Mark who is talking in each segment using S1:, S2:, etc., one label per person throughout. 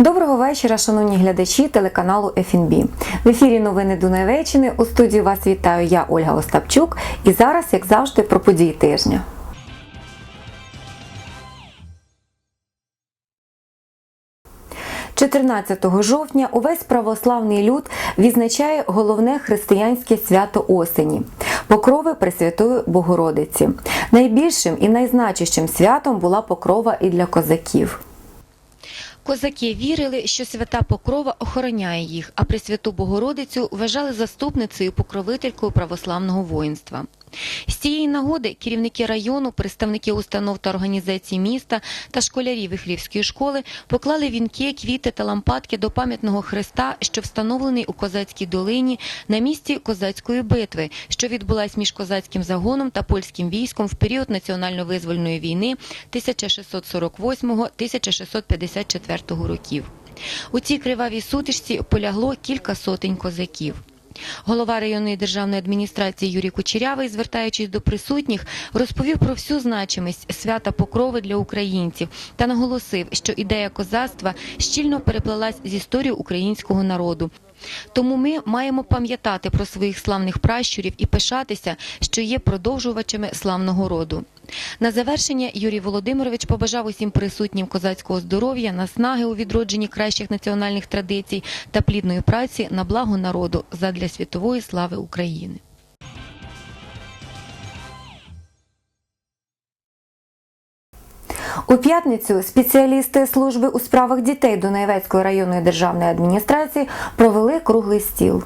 S1: Доброго вечора, шановні глядачі телеканалу ФНБ. В ефірі новини Дунайвеччини. У студії вас вітаю я, Ольга Остапчук. І зараз, як завжди, про події тижня. – 14 жовтня увесь православний люд відзначає головне християнське свято осені покрови Пресвятої Богородиці. Найбільшим і найзначущим святом була покрова і для козаків.
S2: Козаки вірили, що свята Покрова охороняє їх, а Пресвяту Богородицю вважали заступницею покровителькою православного воїнства. З цієї нагоди керівники району, представники установ та організацій міста та школярі Вихлівської школи поклали вінки, квіти та лампадки до пам'ятного хреста, що встановлений у Козацькій долині на місці козацької битви, що відбулась між козацьким загоном та польським військом в період національно-визвольної війни 1648-1654 років. У цій кривавій сутичці полягло кілька сотень козаків. Голова районної державної адміністрації Юрій Кучерявий, звертаючись до присутніх, розповів про всю значимість свята Покрови для українців та наголосив, що ідея козацтва щільно переплелась з історією українського народу. Тому ми маємо пам'ятати про своїх славних пращурів і пишатися, що є продовжувачами славного роду. На завершення Юрій Володимирович побажав усім присутнім козацького здоров'я, наснаги у відродженні кращих національних традицій та плідної праці на благо народу задля світової слави України.
S1: У п'ятницю спеціалісти служби у справах дітей Дунаєвецької районної державної адміністрації провели круглий стіл.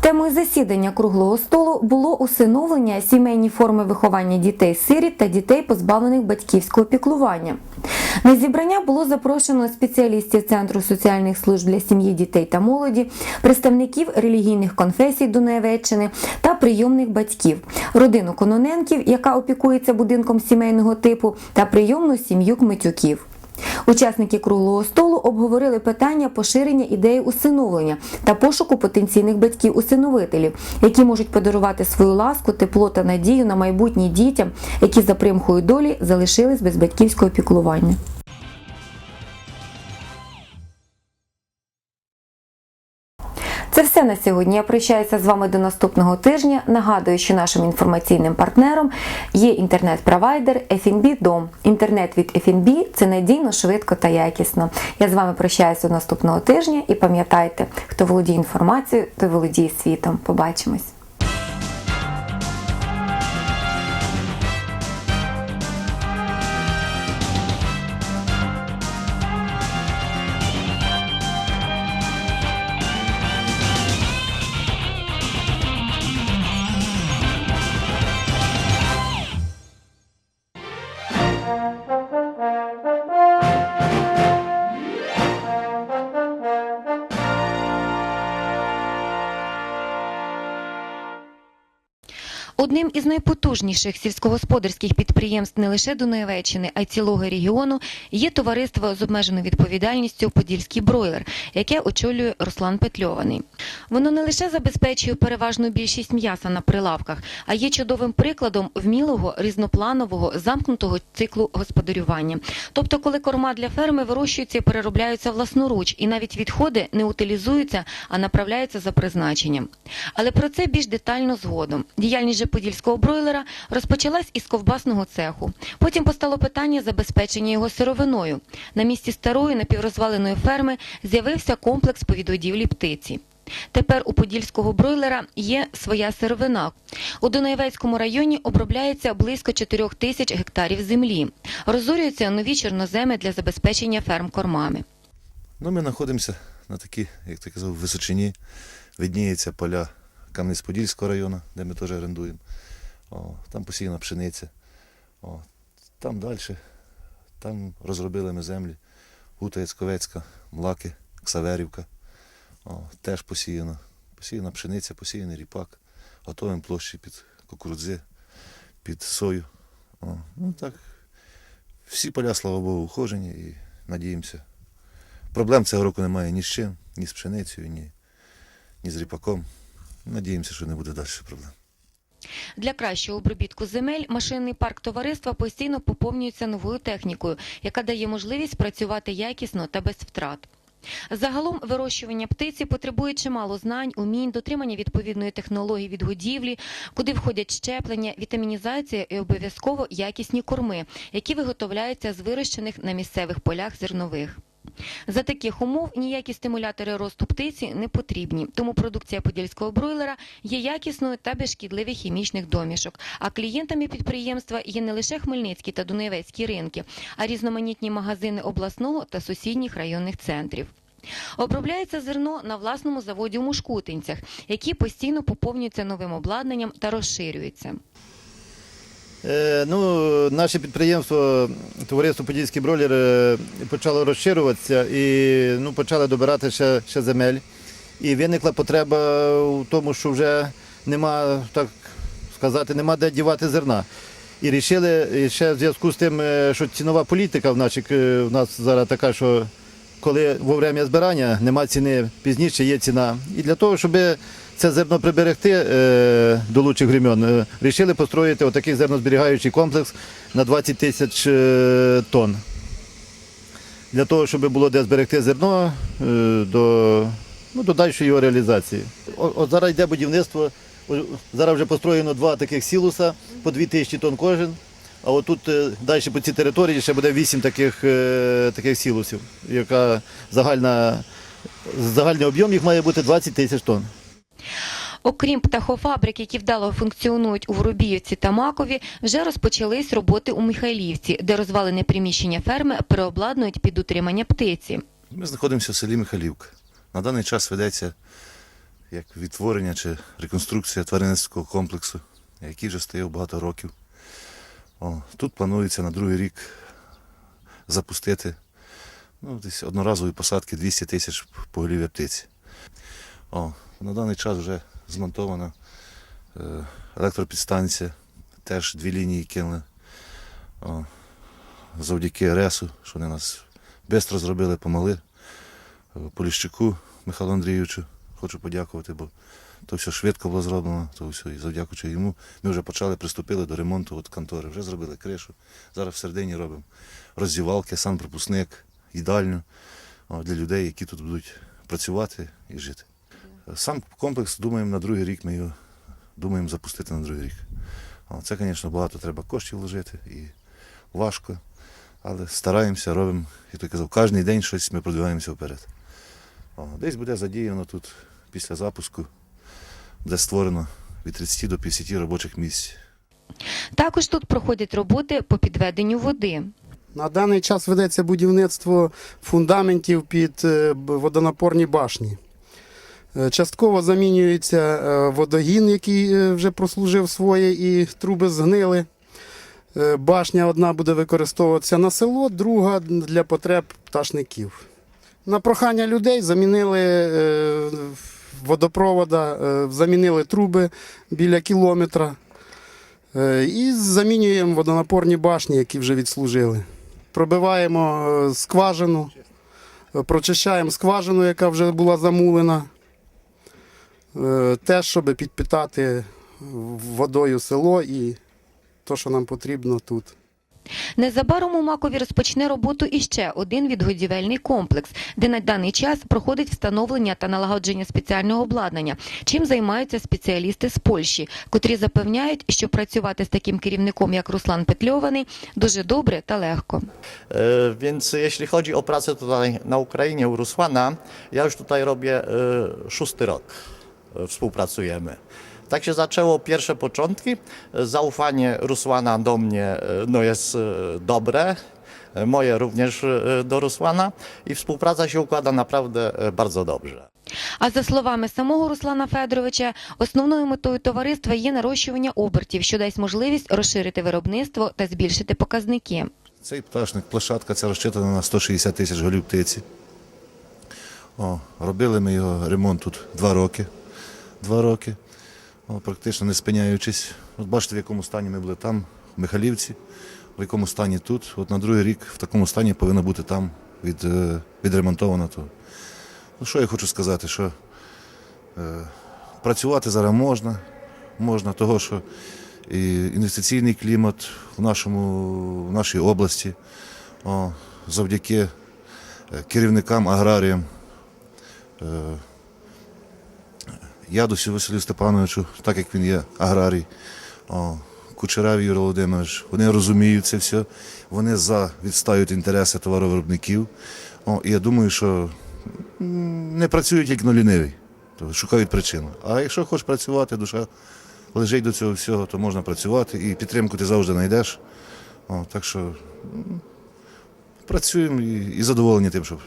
S1: Темою засідання круглого столу було усиновлення сімейні форми виховання дітей-сиріт та дітей, позбавлених батьківського піклування. На зібрання було запрошено спеціалістів Центру соціальних служб для сім'ї, дітей та молоді, представників релігійних конфесій Дунаєвеччини та прийомних батьків, родину Кононенків, яка опікується будинком сімейного типу, та прийомну сім'ю Кмитюків. Учасники круглого столу обговорили питання поширення ідеї усиновлення та пошуку потенційних батьків-усиновителів, які можуть подарувати свою ласку, тепло та надію на майбутнє дітям, які за примхою долі залишились без батьківського піклування. Це все на сьогодні. Я прощаюся з вами до наступного тижня. Нагадую, що нашим інформаційним партнером є інтернет-провайдер FNB Дом. Інтернет від FNB – це надійно, швидко та якісно. Я з вами прощаюся до наступного тижня і пам'ятайте, хто володіє інформацією, той володіє світом. Побачимось.
S2: Одним із найпотужніших сільськогосподарських підприємств не лише Дунаєвеччини, а й цілого регіону є товариство з обмеженою відповідальністю Подільський бройлер, яке очолює Руслан Петльований. Воно не лише забезпечує переважну більшість м'яса на прилавках, а є чудовим прикладом вмілого різнопланового замкнутого циклу господарювання. Тобто, коли корма для ферми вирощуються і переробляються власноруч, і навіть відходи не утилізуються, а направляються за призначенням. Але про це більш детально згодом. Діяльність же подільського бройлера розпочалась із ковбасного цеху. Потім постало питання забезпечення його сировиною. На місці старої напіврозваленої ферми з'явився комплекс по відгодівлі птиці. Тепер у подільського бройлера є своя сировина. У Дунаєвецькому районі обробляється близько 4 тисяч гектарів землі. Розорюються нові чорноземи для забезпечення ферм кормами.
S3: Ну, ми знаходимося на такій, як ти казав, височині. Видніється поля Кам'янець-Подільського району, де ми теж орендуємо. Там посіяна пшениця. О, там далі, там розробили ми землі. Гута Яцьковецька, Млаки, Ксаверівка. О, теж посіяна. Посіяна пшениця, посіяний ріпак. Готовимо площі під кукурудзи, під сою. О, ну так. Всі поля, слава Богу, ухожені і надіємося. Проблем цього року немає ні з чим, ні з пшеницею, ні, ні з ріпаком. Надіємося, що не буде далі проблем.
S2: Для кращого обробітку земель машинний парк товариства постійно поповнюється новою технікою, яка дає можливість працювати якісно та без втрат. Загалом вирощування птиці потребує чимало знань, умінь, дотримання відповідної технології відгодівлі, куди входять щеплення, вітамінізація і обов'язково якісні корми, які виготовляються з вирощених на місцевих полях зернових. За таких умов ніякі стимулятори росту птиці не потрібні, тому продукція подільського бройлера є якісною та без шкідливих хімічних домішок. А клієнтами підприємства є не лише Хмельницькі та Донецькі ринки, а різноманітні магазини обласного та сусідніх районних центрів. Обробляється зерно на власному заводі у Мушкутинцях, які постійно поповнюються новим обладнанням та розширюються.
S4: Е, Ну, наше підприємство, товариство Подільський бройлер, е, почало розширюватися і ну, почали добирати ще, ще земель. І виникла потреба у тому, що вже нема, так сказати, нема де дівати зерна. І вирішили ще в зв'язку з тим, е, що цінова політика в, нашій, е, в нас зараз така, що коли во время збирання нема ціни, пізніше є ціна. І для того, щоб це зерно приберегти е, до лучших времен, е, вирішили построїти отакий зернозберігаючий комплекс на 20 тисяч е, тонн. Для того, щоб було де зберегти зерно е, до, ну, до дальшої його реалізації. От зараз йде будівництво. Зараз вже построєно два таких сілуса по 2 тисячі тонн кожен. А отут е, далі по цій території ще буде 8 таких, е, таких сілусів, яка загальна, загальний об'єм їх має бути 20 тисяч тонн.
S2: Окрім птахофабрик, які вдало функціонують у Воробіївці та Макові, вже розпочались роботи у Михайлівці, де розвалене приміщення ферми переобладнують під утримання птиці.
S3: Ми знаходимося в селі Михайлівка. На даний час ведеться як відтворення чи реконструкція тваринницького комплексу, який вже стояв багато років. О, тут планується на другий рік запустити ну, десь одноразові посадки 200 тисяч поголів'я птиці. О, на даний час вже змонтована е, електропідстанція, теж дві лінії кинули. О, завдяки РЕСу, що вони нас швидко зробили, помогли. Е, Поліщуку Михайлу Андрійовичу хочу подякувати, бо то все швидко було зроблено, то все, і завдякуючи йому. Ми вже почали, приступили до ремонту от контори, вже зробили кришу. Зараз всередині робимо роздівалки, санпропускник, їдальню для людей, які тут будуть працювати і жити. Сам комплекс, думаємо, на другий рік ми його думаємо запустити на другий рік. Це, звісно, багато треба коштів вложити і важко, але стараємося, робимо, як ти казав, кожен день щось ми продвигаємося вперед. Десь буде задіяно тут після запуску, де створено від 30 до 50 робочих місць.
S2: Також тут проходять роботи по підведенню води.
S5: На даний час ведеться будівництво фундаментів під е, водонапорні башні. Е, Частково замінюється е, водогін, який е, вже прослужив своє, і труби згнили. Башня одна буде використовуватися на село, друга для потреб пташників. На прохання людей замінили водопровода, замінили труби біля кілометра. І замінюємо водонапорні башні, які вже відслужили. Пробиваємо скважину, прочищаємо скважину, яка вже була замулена. Е, Теж, щоб підпитати водою село і те, що нам потрібно тут.
S2: Незабаром у Макові розпочне роботу іще один відгодівельний комплекс, де на даний час проходить встановлення та налагодження спеціального обладнання, чим займаються спеціалісти з Польщі, котрі запевняють, що працювати з таким керівником, як Руслан Петльований, дуже добре та легко.
S6: E, Więc jeśli chodzi o pracę tutaj na Ukrainie u Rusłana, ja już tutaj robię e, szósty rok. Współpracujemy. Tak się zaczęło pierwsze początki. Zaufanie Rusłana do mnie e, no, jest e, dobre. Moje również e, do Rusłana i współpraca się układa naprawdę bardzo dobrze.
S2: А за словами самого Руслана Федоровича, основною метою товариства є нарощування обертів, що дасть можливість розширити виробництво та збільшити показники.
S3: Цей пташник, площадка ця розчитана на 160 тисяч голів птиці. О, робили ми його ремонт тут два роки. Два роки. Практично не спиняючись. От бачите, в якому стані ми були там, в Михайлівці, в якому стані тут. От на другий рік в такому стані повинно бути там від, е, відремонтовано. То. Ну, що я хочу сказати, що е, працювати зараз можна, можна, того, що і інвестиційний клімат в, нашому, в нашій області о, завдяки е, керівникам аграріям. Е, Ядусю Василю Степановичу, так як він є аграрій, о, Кучереві Юрій Володимирович, вони розуміють це все, вони за відстають інтереси товаровиробників. О, і я думаю, що не працюють як на лінивий, тобто шукають причину. А якщо хочеш працювати, душа лежить до цього всього, то можна працювати і підтримку ти завжди знайдеш. О, так що працюємо і, і задоволені тим, що,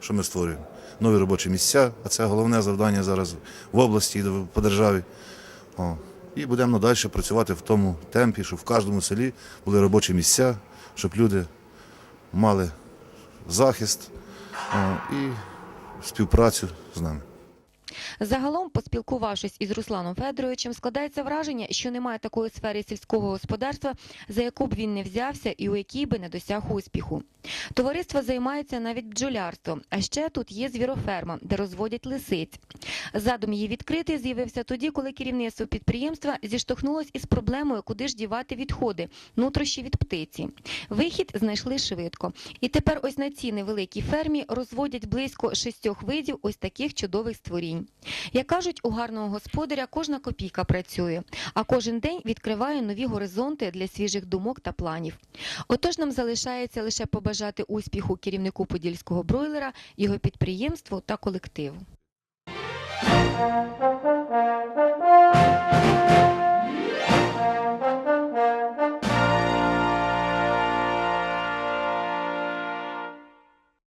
S3: що ми створюємо. Нові робочі місця, а це головне завдання зараз в області і по державі. О, і будемо надалі працювати в тому темпі, щоб в кожному селі були робочі місця, щоб люди мали захист о, і співпрацю з нами.
S2: Загалом, поспілкувавшись із Русланом Федоровичем, складається враження, що немає такої сфери сільського господарства, за яку б він не взявся і у якій би не досяг успіху. Товариство займається навіть бджолярством, а ще тут є звіроферма, де розводять лисиць. Задум її відкрити з'явився тоді, коли керівництво підприємства зіштовхнулось із проблемою, куди ж дівати відходи, нутрощі від птиці. Вихід знайшли швидко. І тепер ось на цій невеликій фермі розводять близько шістьох видів ось таких чудових створінь. Як кажуть, у гарного господаря кожна копійка працює, а кожен день відкриває нові горизонти для свіжих думок та планів. Отож нам залишається лише побажати успіху керівнику подільського бройлера, його підприємству та колективу.